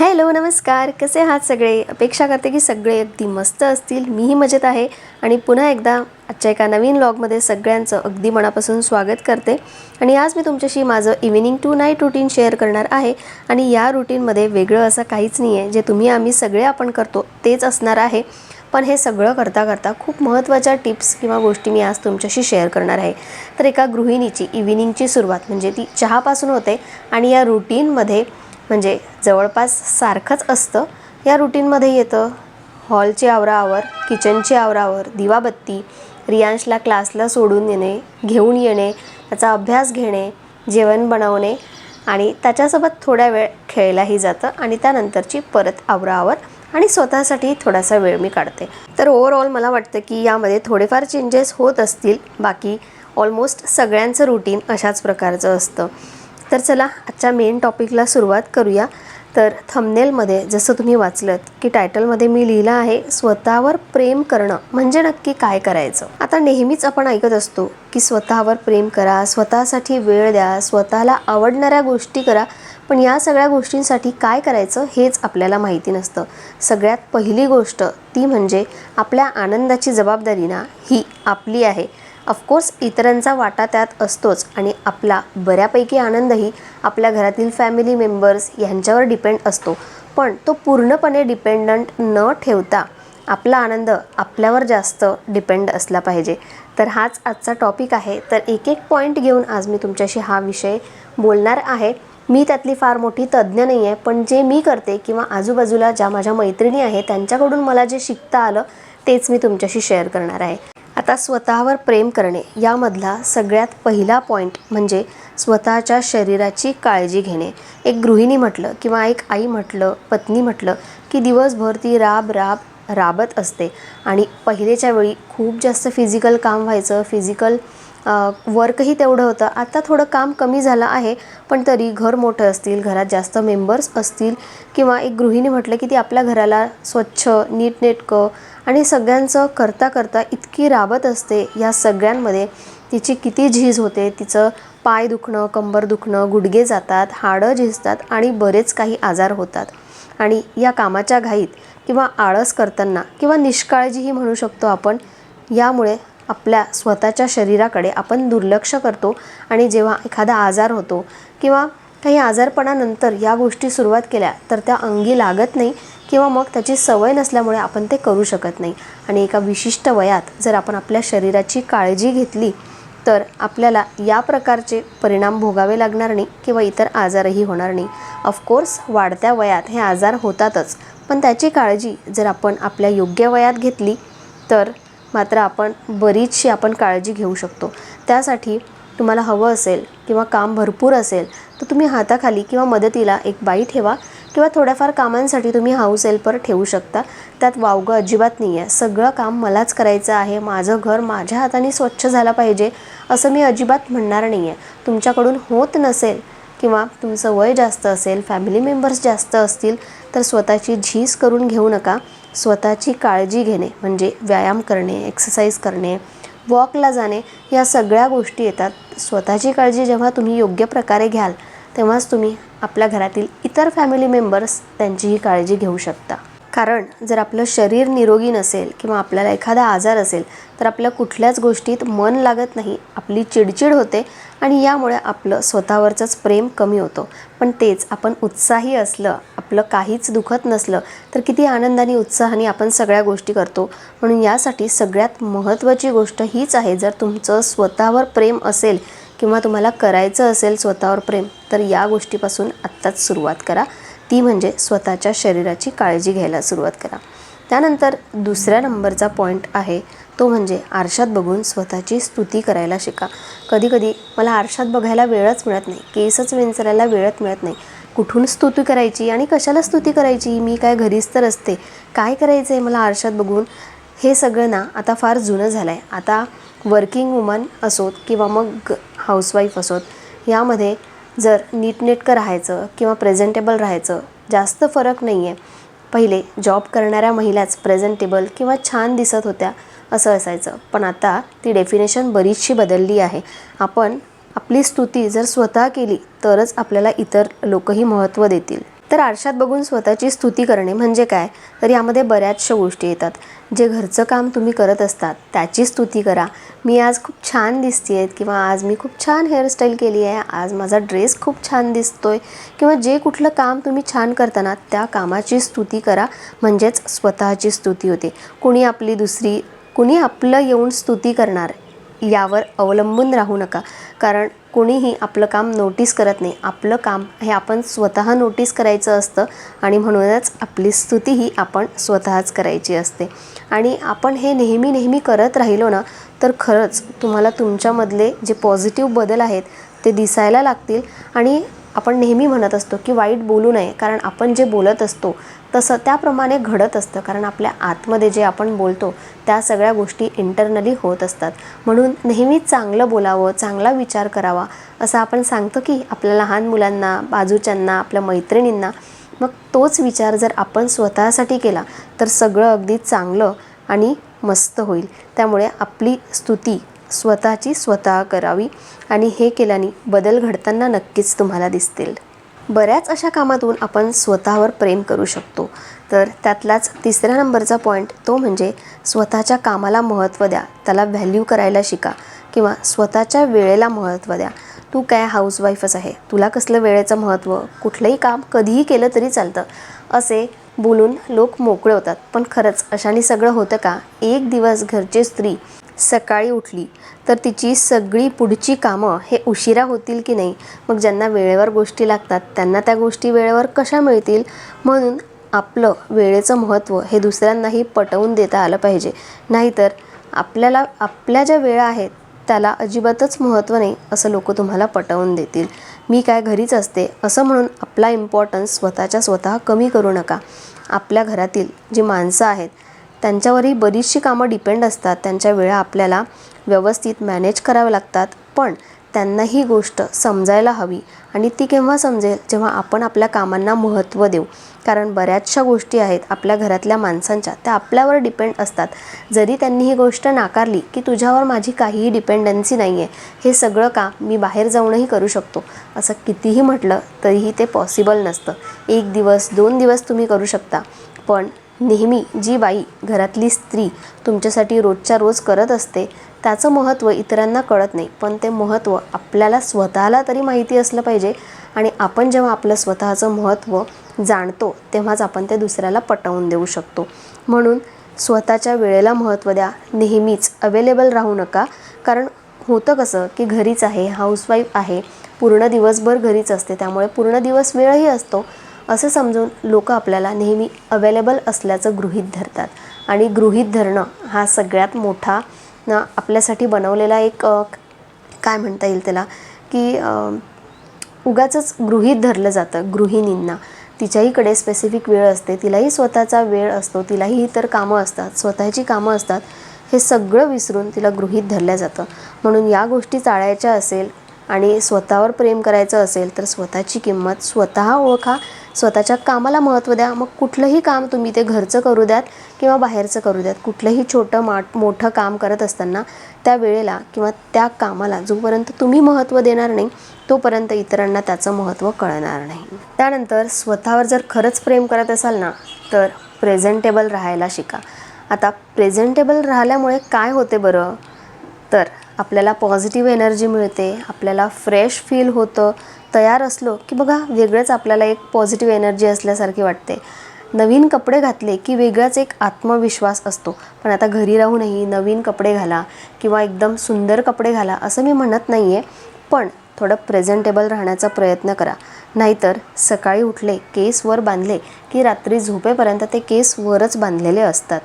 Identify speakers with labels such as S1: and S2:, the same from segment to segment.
S1: Hello नमस्कार. कसे आहात सगळे? अपेक्षा करते की सगळे अगदी मस्त असतील. मीही मजेत आहे. आणि पुन्हा एकदा आजच्या एका नवीन व्लॉगमध्ये सगळ्यांचं अगदी मनापासून स्वागत करते. आणि आज मी तुमच्याशी माझं evening to night routine share करणार आहे. आणि या रुटीनमध्ये वेगळं असं काहीच नाही आहे जे तुम्ही आम्ही सगळे आपण करतो तेच असणार आहे. पण हे सगळं करता करता खूप महत्त्वाच्या टिप्स किंवा गोष्टी मी आज तुमच्याशी शेअर करणार आहे. तर एका गृहिणीची इव्हिनिंगची सुरुवात म्हणजे ती चहापासून होते. आणि या रुटीनमध्ये म्हणजे जवळपास सारखंच असतं. या रुटीनमध्ये येतं. हॉलची आवराआवर किचनची आवरावर दिवाबत्ती रियांशला क्लासला सोडून येणे घेऊन येणे त्याचा अभ्यास घेणे जेवण बनवणे आणि त्याच्यासोबत थोड्या वेळ खेळलाही जातं आणि त्यानंतरची परत आवराआवर आणि स्वतःसाठी थोडासा वेळ मी काढते. तर ओव्हरऑल मला वाटतं की यामध्ये थोडेफार चेंजेस होत असतील. बाकी ऑलमोस्ट सगळ्यांचं रुटीन अशाच प्रकारचं असतं. तर चला आजच्या मेन टॉपिकला सुरुवात करूया. तर थंबनेलमध्ये जसं तुम्ही वाचलं की टायटलमध्ये मी लिहिलं आहे स्वतःवर प्रेम करणं म्हणजे नक्की काय करायचं? आता नेहमीच आपण ऐकत असतो की स्वतःवर प्रेम करा स्वतःसाठी वेळ द्या स्वतःला आवडणाऱ्या गोष्टी करा पण या सगळ्या गोष्टींसाठी काय करायचं हेच आपल्याला माहिती नसतं. सगळ्यात पहिली गोष्ट ती म्हणजे आपल्या आनंदाची जबाबदारी ना ही आपली आहे. ऑफकोर्स इतरांचा वाटा त्यात असतोच आणि आपला बऱ्यापैकी आनंदही आपल्या घरातील फॅमिली मेंबर्स यांच्यावर डिपेंड असतो. पण तो पूर्णपणे डिपेंडंट न ठेवता आपला आनंद आपल्यावर जास्त डिपेंड असला पाहिजे. तर हाच आजचा टॉपिक आहे. तर एक एक पॉईंट घेऊन आज मी तुमच्याशी हा विषय बोलणार आहे. मी त्यातली फार मोठी तज्ज्ञ नाही आहे पण जे मी करते किंवा आजूबाजूला ज्या माझ्या मैत्रिणी आहेत त्यांच्याकडून मला जे शिकता आलं तेच मी तुमच्याशी शेअर करणार आहे. आता स्वतःवर प्रेम करणे यामधला सगळ्यात पहिला पॉईंट म्हणजे स्वतःच्या शरीराची काळजी घेणे. एक गृहिणी म्हटलं किंवा एक आई म्हटलं पत्नी म्हटलं की दिवसभर ती राब राब राबत असते. आणि पहिलेच्या वेळी खूप जास्त फिजिकल काम व्हायचं. फिजिकल वर्कही तेवढं होतं. आता थोडं काम कमी झालं आहे पण तरी घर मोठं असतील घरात जास्त मेंबर्स असतील किंवा एक गृहिणी म्हटलं की ती आपल्या घराला स्वच्छ नीटनेटकं आणि सगळ्यांचं करता करता इतकी राबत असते या सगळ्यांमध्ये. तिची किती झीज होते तिचं पाय दुखणं कंबर दुखणं गुडघे जातात हाडं झिजतात आणि बरेच काही आजार होतात. आणि या कामाच्या घाईत किंवा आळस करताना किंवा निष्काळजीही म्हणू शकतो आपण यामुळे आपल्या स्वतःच्या शरीराकडे आपण दुर्लक्ष करतो आणि जेव्हा एखादा आजार होतो किंवा काही आजारपणानंतर या गोष्टी सुरुवात केल्या तर त्या अंगी लागत नाही किंवा मग त्याची सवय नसल्यामुळे आपण ते करू शकत नाही. आणि एका विशिष्ट वयात जर आपण आपल्या शरीराची काळजी घेतली तर आपल्याला या प्रकारचे परिणाम भोगावे लागणार नाही किंवा इतर आजारही होणार नाही. ऑफकोर्स वाढत्या वयात हे आजार होतातच पण त्याची काळजी जर आपण आपल्या योग्य वयात घेतली तर मात्र आपण बरीचशी आपण काळजी घेऊ शकतो. त्यासाठी तुम्हाला हवं असेल किंवा काम भरपूर असेल तर तुम्ही हाताखाली किंवा मदतीला एक बाई ठेवा. किंवा थोड्याफार कामांसाठी तुम्ही हाऊस हेल्पर ठेवू शकता. त्यात वावगं अजिबात नाही आहे सगळं काम मलाच करायचं आहे. माझं घर माझ्या हाताने स्वच्छ झालं पाहिजे असं मी अजिबात म्हणणार नाही आहे तुमच्याकडून होत नसेल किंवा तुमचं वय जास्त असेल फॅमिली मेंबर्स जास्त असतील तर स्वतःची झीज करून घेऊ नका. स्वतःची काळजी घेणे म्हणजे व्यायाम करणे एक्सरसाइज करणे वॉकला जाणे या सगळ्या गोष्टी येतात. स्वतःची काळजी जेव्हा तुम्ही योग्य प्रकारे घ्याल तेव्हाच तुम्ही आपल्या घरातील इतर फॅमिली मेंबर्स त्यांचीही काळजी घेऊ शकता. कारण जर आपलं शरीर निरोगी नसेल किंवा आपल्याला एखादा आजार असेल तर आपल्या कुठल्याच गोष्टीत मन लागत नाही आपली चिडचिड होते आणि यामुळे आपलं स्वतःवरचंच प्रेम कमी होतं. पण तेच आपण उत्साही असलं आपलं काहीच दुखत नसलं तर किती आनंदाने उत्साहाने आपण सगळ्या गोष्टी करतो. म्हणून यासाठी सगळ्यात महत्त्वाची गोष्ट हीच आहे जर तुमचं स्वतःवर प्रेम असेल किंवा तुम्हाला करायचं असेल स्वतःवर प्रेम तर या गोष्टीपासून आत्ताच सुरुवात करा. ती म्हणजे स्वतःच्या शरीराची काळजी घ्यायला सुरुवात करा. त्यानंतर दुसऱ्या नंबरचा पॉईंट आहे तो म्हणजे आरशात बघून स्वतःची स्तुती करायला शिका. कधीकधी मला आरशात बघायला वेळच मिळत नाही केसच विंचरायला वेळच मिळत नाही. कुठून स्तुती करायची आणि कशाला स्तुती करायची? मी काय घरीच तर असते. काय करायचं आहे मला आरशात बघून? हे सगळं ना आता फार जुनं झालं आहे आता वर्किंग वुमन असोत किंवा मग हाऊसवाईफ असोत यामध्ये जर नीटनेटकं राहायचं किंवा प्रेझेंटेबल राहायचं जास्त फरक नाही आहे पहिले जॉब करणाऱ्या महिलाच प्रेझेंटेबल किंवा छान दिसत होत्या असं असायचं. पण आता ती डेफिनेशन बरीचशी बदलली आहे. आपण आपली स्तुती जर स्वतः केली तरच आपल्याला इतर लोकही महत्त्व देतील. तर आरशात बघून स्वतःची स्तुती करणे म्हणजे काय? तर यामध्ये बऱ्याचशा गोष्टी येतात. जे घरचं काम तुम्ही करत असतात त्याची स्तुती करा. मी आज खूप छान दिसते आहेत किंवा आज मी खूप छान हेअरस्टाईल केली आहे. आज माझा ड्रेस खूप छान दिसतो आहे किंवा जे कुठलं काम तुम्ही छान करताना त्या कामाची स्तुती करा. म्हणजेच स्वतःची स्तुती होते. कुणी आपली दुसरी कुणी आपलं येऊन स्तुती करणार यावर अवलंबून राहू नका. कारण कोणीही आपलं काम नोटीस करत नाही. आपलं काम हे आपण स्वतः नोटीस करायचं असतं आणि म्हणूनच आपली स्तुती ही आपण स्वतःच करायची असते. आणि आपण हे नेहमी नेहमी करत राहिलो ना तर खरंच तुम्हाला तुमच्यामधले जे पॉझिटिव्ह बदल आहेत ते दिसायला लागतील. आणि आपण नेहमी म्हणत असतो की वाईट बोलू नये. कारण आपण जे बोलत असतो तसं त्याप्रमाणे घडत असतं. कारण आपल्या आतमध्ये जे आपण बोलतो त्या सगळ्या गोष्टी इंटरनली होत असतात. म्हणून नेहमीच चांगलं बोलावं चांगला विचार करावा असं आपण सांगतो की आपल्या लहान मुलांना बाजूच्यांना आपल्या मैत्रिणींना मग तोच विचार जर आपण स्वतःसाठी केला तर सगळं अगदी चांगलं आणि मस्त होईल. त्यामुळे आपली स्तुती स्वतःची स्वतः करावी आणि हे केल्याने बदल घडताना नक्कीच तुम्हाला दिसतील. बऱ्याच अशा कामातून आपण स्वतःवर प्रेम करू शकतो. तर त्यातलाच तिसऱ्या नंबरचा पॉईंट तो म्हणजे स्वतःच्या कामाला महत्त्व द्या. त्याला व्हॅल्यू करायला शिका किंवा स्वतःच्या वेळेला महत्त्व द्या. तू काय हाऊसवाईफच आहे? तुला कसलं वेळेचं महत्त्व? कुठलंही काम कधीही केलं तरी चालतं. असे बोलून लोक मोकळे होतात. पण खरंच अशाने सगळं होतं का? एक दिवस घरची स्त्री सकाळी उठली. तर तिची सगळी पुढची कामं हे उशिरा होतील की नाही? मग ज्यांना वेळेवर गोष्टी लागतात त्यांना त्या गोष्टी वेळेवर कशा मिळतील? म्हणून आपलं वेळेचं महत्त्व हे दुसऱ्यांनाही पटवून देता आलं पाहिजे. नाहीतर आपल्याला आपल्या ज्या वेळा आहेत त्याला अजिबातच महत्त्व नाही असं लोक तुम्हाला पटवून देतील. मी काय घरीच असते असं म्हणून आपला इम्पॉर्टन्स स्वतःच्या स्वतः कमी करू नका. आपल्या घरातील जी माणसं आहेत त्यांच्यावरही बरीचशी कामं डिपेंड असतात. त्यांच्या वेळा आपल्याला व्यवस्थित मॅनेज कराव्या लागतात. पण त्यांना ही गोष्ट समजायला हवी आणि ती केव्हा समजेल? जेव्हा आपण आपल्या कामांना महत्त्व देऊ. कारण बऱ्याचशा गोष्टी आहेत आपल्या घरातल्या माणसांच्या. त्या आपल्यावर डिपेंड असतात. जरी त्यांनी ही गोष्ट नाकारली की तुझ्यावर माझी काहीही डिपेंडन्सी नाही आहे हे सगळं काम मी बाहेर जाऊनही करू शकतो. असं कितीही म्हटलं तरीही ते पॉसिबल नसतं. एक दिवस दोन दिवस तुम्ही करू शकता. पण नेहमी जी बाई घरातली स्त्री तुमच्यासाठी रोजच्या रोज करत असते त्याचं महत्त्व इतरांना कळत नाही. पण ते महत्त्व आपल्याला स्वतःला तरी माहिती असलं पाहिजे आणि आपण जेव्हा आपलं स्वतःचं महत्त्व जाणतो तेव्हाच आपण ते दुसऱ्याला पटवून देऊ शकतो. म्हणून स्वतःच्या वेळेला महत्त्व द्या. नेहमीच अवेलेबल राहू नका. कारण होतं कसं की घरीच आहे हाऊसवाईफ आहे. पूर्ण दिवसभर घरीच असते. त्यामुळे पूर्ण दिवस वेळही असतो. असं समजून लोक आपल्याला नेहमी अवेलेबल असल्याचं गृहीत धरतात. आणि गृहीत धरणं हा सगळ्यात मोठा ना आपल्यासाठी बनवलेला एक काय म्हणता येईल त्याला? की उगाचंच गृहीत धरलं जातं गृहिणींना. तिच्याहीकडे स्पेसिफिक वेळ असते तिलाही स्वतःचा वेळ असतो तिलाही इतर कामं असतात स्वतःची कामं असतात हे सगळं विसरून तिला गृहीत धरलं जातं. म्हणून या गोष्टी चाळायच्या असेल आणि स्वतःवर प्रेम करायचं असेल तर स्वतःची किंमत स्वतः ओळखा स्वतःच्या कामाला महत्त्व द्या. मग कुठलंही काम तुम्ही ते घरचं करू द्यात किंवा बाहेरचं करू द्यात. कुठलंही छोटं माट मोठं काम करत असताना त्या वेळेला किंवा त्या कामाला जोपर्यंत तुम्ही महत्त्व देणार नाही तोपर्यंत इतरांना त्याचं महत्त्व कळणार नाही. त्यानंतर स्वतःवर जर खरंच प्रेम करत असाल ना तर प्रेझेंटेबल राहायला शिका. आता प्रेझेंटेबल राहिल्यामुळे काय होते बरं? तर आपल्याला पॉझिटिव्ह एनर्जी मिळते आपल्याला फ्रेश फील होतं तयार असलो की बघा वेगळंच आपल्याला एक पॉझिटिव्ह एनर्जी असल्यासारखी वाटते. नवीन कपडे घातले की वेगळाच एक आत्मविश्वास असतो. पण आता घरी राहूनही नवीन कपडे घाला किंवा एकदम सुंदर कपडे घाला असं मी म्हणत नाही आहे पण थोडं प्रेझेंटेबल राहण्याचा प्रयत्न करा. नाहीतर सकाळी उठले केस वर बांधले की रात्री झोपेपर्यंत ते केस वरच बांधलेले असतात.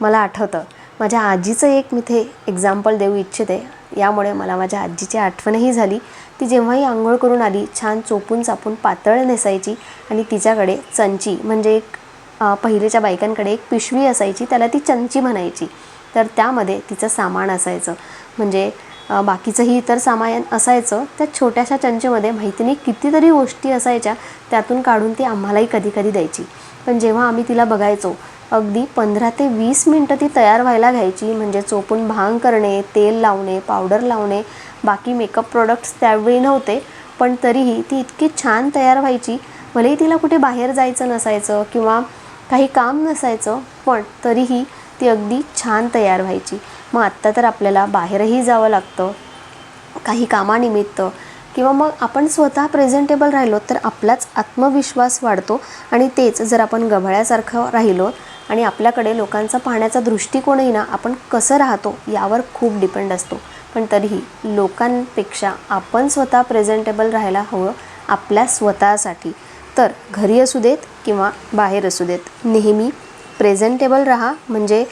S1: मला आठवतं माझ्या आजीचं एक मी इथे एक्झाम्पल देऊ इच्छिते. यामुळे मला माझ्या आजीची आठवणही झाली. ती जेव्हाही आंघोळ करून आली छान चोपून चापून पातळ नेसायची आणि तिच्याकडे चंची म्हणजे एक पहिलेच्या बायकांकडे एक पिशवी असायची त्याला ती चंची म्हणायची. तर त्यामध्ये तिचं सामान असायचं. म्हणजे बाकीचंही इतर सामान असायचं. त्या छोट्याशा चंचेमध्ये माहिती नाही कितीतरी गोष्टी असायच्या त्यातून काढून ती आम्हालाही कधी कधी द्यायची. पण जेव्हा आम्ही तिला बघायचो अगदी पंधरा ते वीस मिनटं ती तयार व्हायला घ्यायची म्हणजे चोपून भांग करणे तेल लावणे पावडर लावणे बाकी मेकअप प्रोडक्ट्स त्यावेळी नव्हते पण तरीही ती इतकी छान तयार व्हायची. भलेही तिला कुठे बाहेर जायचं नसायचं किंवा काही काम नसायचं पण तरीही ती अगदी छान तयार व्हायची. मग आत्ता तर आपल्याला बाहेरही जावं लागतं काही कामानिमित्त. किंवा मग आपण स्वतः प्रेझेंटेबल राहिलो तर आपलाच आत्मविश्वास वाढतो आणि तेच जर आपण गभळ्यासारखं राहिलो आणि आपल्याकडे लोकांचा पाहण्याचा दृष्टिकोनही ना आपण कसं राहतो यावर खूप डिपेंड असतो. पण तरीही लोकांपेक्षा आपण स्वतः प्रेझेंटेबल राहायला हवं आपल्या स्वतःसाठी. तर घरी असू देत किंवा बाहेर असू देत नेहमी प्रेझेंटेबल राहा म्हणजे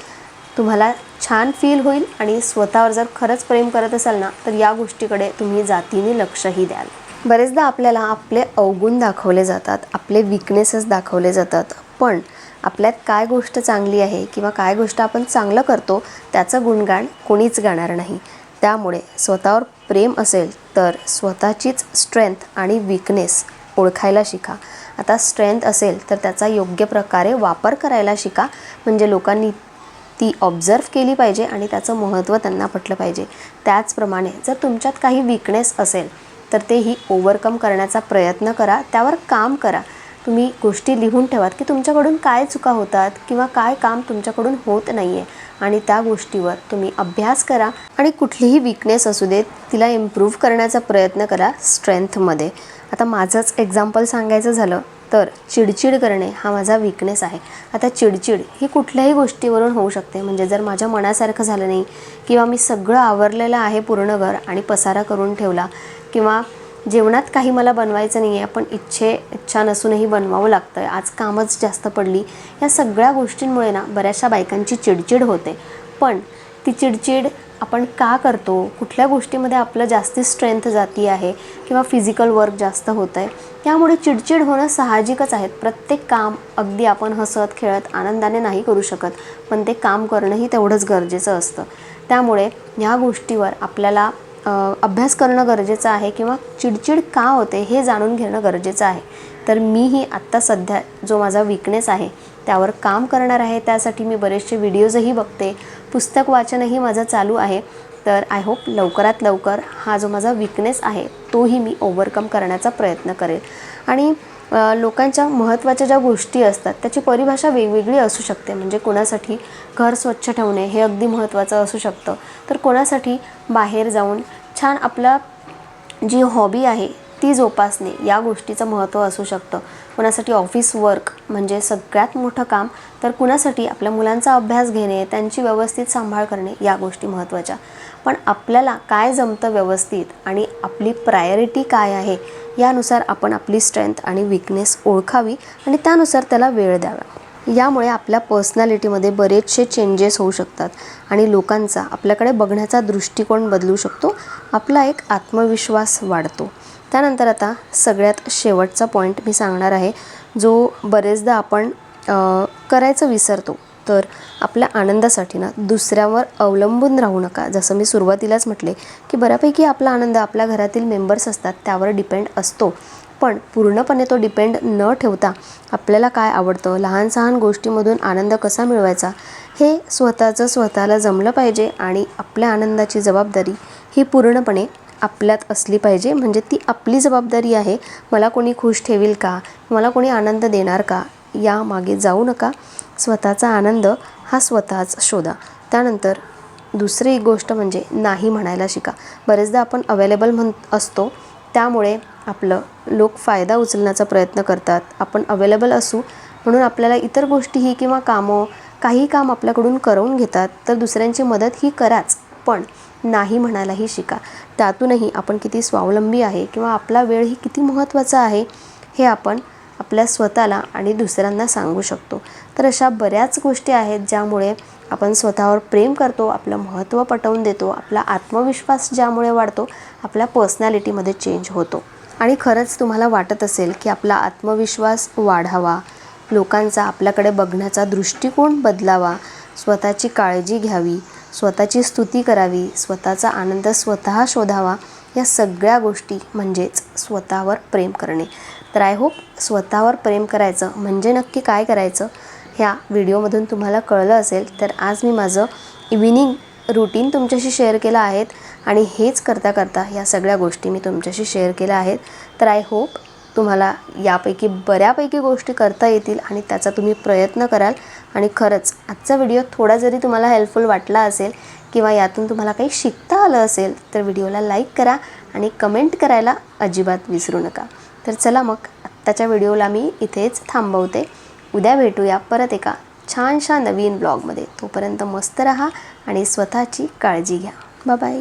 S1: तुम्हाला छान फील होईल आणि स्वतःवर जर खरंच प्रेम करत असाल ना तर या गोष्टीकडे तुम्ही जातीने लक्षही द्याल. बरेचदा आपल्याला आपले अवगुण दाखवले जातात आपले विकनेसेस दाखवले जातात. पण आपल्यात काय गोष्ट चांगली आहे किंवा काय गोष्ट आपण चांगलं करतो त्याचं गुणगान कोणीच गाणार नाही. त्यामुळे स्वतःवर प्रेम असेल तर स्वतःचीच स्ट्रेंथ आणि विकनेस ओळखायला शिका. आता स्ट्रेंथ असेल तर त्याचा योग्य प्रकारे वापर करायला शिका. म्हणजे लोकांनी ती ऑब्झर्व केली पाहिजे आणि त्याचं महत्त्व त्यांना पटलं पाहिजे. त्याचप्रमाणे जर तुमच्यात काही विकनेस असेल तर तेही ओव्हरकम करण्याचा प्रयत्न करा. त्यावर काम करा. तुम्ही गोष्टी लिहून ठेवात की तुमच्याकडून काय चुका होतात किंवा काय काम तुमच्याकडून होत नाही आहे आणि त्या गोष्टीवर तुम्ही अभ्यास करा आणि कुठलीही विकनेस असू देत तिला इम्प्रूव्ह करण्याचा प्रयत्न करा स्ट्रेंथमध्ये आता माझंच एक्झाम्पल सांगायचं झालं तर चिडचिड करणे हा माझा विकनेस आहे. आता चिडचिड ही कुठल्याही गोष्टीवरून होऊ शकते. म्हणजे जर माझ्या मनासारखं झालं नाही किंवा मी सगळं आवरलेलं आहे पूर्ण घर आणि पसारा करून ठेवला किंवा जेवणात काही मला बनवायचं नाही आहे पण इच्छे इच्छा नसूनही बनवावं लागतं आहे आज कामच जास्त पडली. या सगळ्या गोष्टींमुळे ना बऱ्याचशा बायकांची चिडचिड होते. पण ती चिडचिड आपण का करतो? कुठल्या गोष्टीमध्ये आपलं जास्ती स्ट्रेंथ जाती आहे? किंवा फिजिकल वर्क जास्त होतं आहे त्यामुळे चिडचिड होणं साहजिकच आहे. प्रत्येक काम अगदी आपण हसत खेळत आनंदाने नाही करू शकत. पण ते काम करणंही तेवढंच गरजेचं असतं. त्यामुळे ह्या गोष्टीवर आपल्याला अभ्यास करणं गरजेचं आहे किंवा चिडचिड का होते हे जाणून घेणं गरजेचं आहे. तर मीही आत्ता सध्या जो माझा विकनेस आहे त्यावर काम करणार आहे. त्यासाठी मी बरेचसे व्हिडिओजही बघते. पुस्तक वाचनही माझं चालू आहे. तर आय होप लवकरात लवकर हा जो माझा विकनेस आहे तोही मी ओव्हरकम करण्याचा प्रयत्न करेल. आणि लोकांच्या महत्त्वाच्या ज्या गोष्टी असतात त्याची परिभाषा वेगवेगळी असू शकते. म्हणजे कोणासाठी घर स्वच्छ ठेवणे हे अगदी महत्त्वाचं असू शकतं. तर कोणासाठी बाहेर जाऊन छान आपला जी हॉबी आहे ती जोपासणे या गोष्टीचं महत्त्व असू शकतं. कुणासाठी ऑफिस वर्क म्हणजे सगळ्यात मोठं काम तर कुणासाठी आपल्या मुलांचा अभ्यास घेणे त्यांची व्यवस्थित सांभाळ करणे या गोष्टी महत्त्वाच्या. पण आपल्याला काय जमतं व्यवस्थित आणि आपली प्रायोरिटी काय आहे यानुसार आपण आपली स्ट्रेंथ आणि विकनेस ओळखावी आणि त्यानुसार त्याला वेळ द्यावा. यामुळे आपल्या पर्सनॅलिटीमध्ये बरेचसे चेंजेस होऊ शकतात आणि लोकांचा आपल्याकडे बघण्याचा दृष्टिकोन बदलू शकतो आपला एक आत्मविश्वास वाढतो. त्यानंतर आता सगळ्यात शेवटचा पॉईंट मी सांगणार आहे जो बरेचदा आपण करायचं विसरतो. तर आपल्या आनंदासाठी ना दुसऱ्यावर अवलंबून राहू नका. जसं मी सुरुवातीलाच म्हटले की बऱ्यापैकी आपला आनंद आपल्या घरातील मेंबर्स असतात त्यावर डिपेंड असतो. पण पूर्णपणे तो डिपेंड न ठेवता आपल्याला काय आवडतं? लहान सहान गोष्टीमधून आनंद कसा मिळवायचा? हे स्वतःचं स्वतःला जमलं पाहिजे आणि आपल्या आनंदाची जबाबदारी ही पूर्णपणे आपल्यात असली पाहिजे. म्हणजे ती आपली जबाबदारी आहे. मला कोणी खुश ठेवील का? मला कोणी आनंद देणार का? यामागे जाऊ नका. स्वतःचा आनंद हा स्वतःच शोधा. त्यानंतर दुसरी एक गोष्ट म्हणजे नाही म्हणायला शिका. बरेचदा आपण अवेलेबल म्हण असतो. त्यामुळे आपलं लोक फायदा उचलण्याचा प्रयत्न करतात. आपण अवेलेबल असू म्हणून आपल्याला इतर गोष्टीही किंवा कामं काही काम आपल्याकडून करवून घेतात तर दुसऱ्यांची मदत ही कराच. पण नाही म्हणायलाही शिका. त्यातूनही आपण किती स्वावलंबी आहे किंवा आपला वेळ ही किती महत्त्वाचा आहे हे आपण आपल्या स्वतःला आणि दुसऱ्यांना सांगू शकतो. तर अशा बऱ्याच गोष्टी आहेत ज्यामुळे आपण स्वतःवर प्रेम करतो आपलं महत्त्व पटवून देतो आपला आत्मविश्वास ज्यामुळे वाढतो आपल्या पर्सनॅलिटीमध्ये चेंज होतो. आणि खरंच तुम्हाला वाटत असेल की आपला आत्मविश्वास वाढावा लोकांचा आपल्याकडे बघण्याचा दृष्टिकोन बदलावा स्वतःची काळजी घ्यावी स्वतःची स्तुती करावी स्वतःचा आनंद स्वतः शोधावा या सगळ्या गोष्टी म्हणजेच स्वतःवर प्रेम करणे. तर आय होप स्वतःवर प्रेम करायचं म्हणजे नक्की काय करायचं? ह्या व्हिडिओमधून तुम्हाला कळलं असेल तर आज मी माझं इव्हिनिंग रुटीन तुमच्याशी शेअर केलं आहेत आणि हेच करता करता ह्या सगळ्या गोष्टी मी तुमच्याशी शेअर केल्या आहेत. तर आय होप तुम्हाला यापैकी बऱ्यापैकी गोष्टी करता येतील आणि त्याचा तुम्ही प्रयत्न कराल. आणि खरंच आजचा व्हिडिओ थोडा जरी तुम्हाला हेल्पफुल वाटला असेल किंवा यातून तुम्हाला काही शिकता आलं असेल तर व्हिडिओला लाईक करा आणि कमेंट करायला अजिबात विसरू नका. तर चला मग आत्ताच्या व्हिडिओला मी इथेच थांबवते. उद्या भेटूया परत एका छानशा नवीन ब्लॉगमध्ये. तोपर्यंत मस्त रहा आणि स्वतःची काळजी घ्या. बाय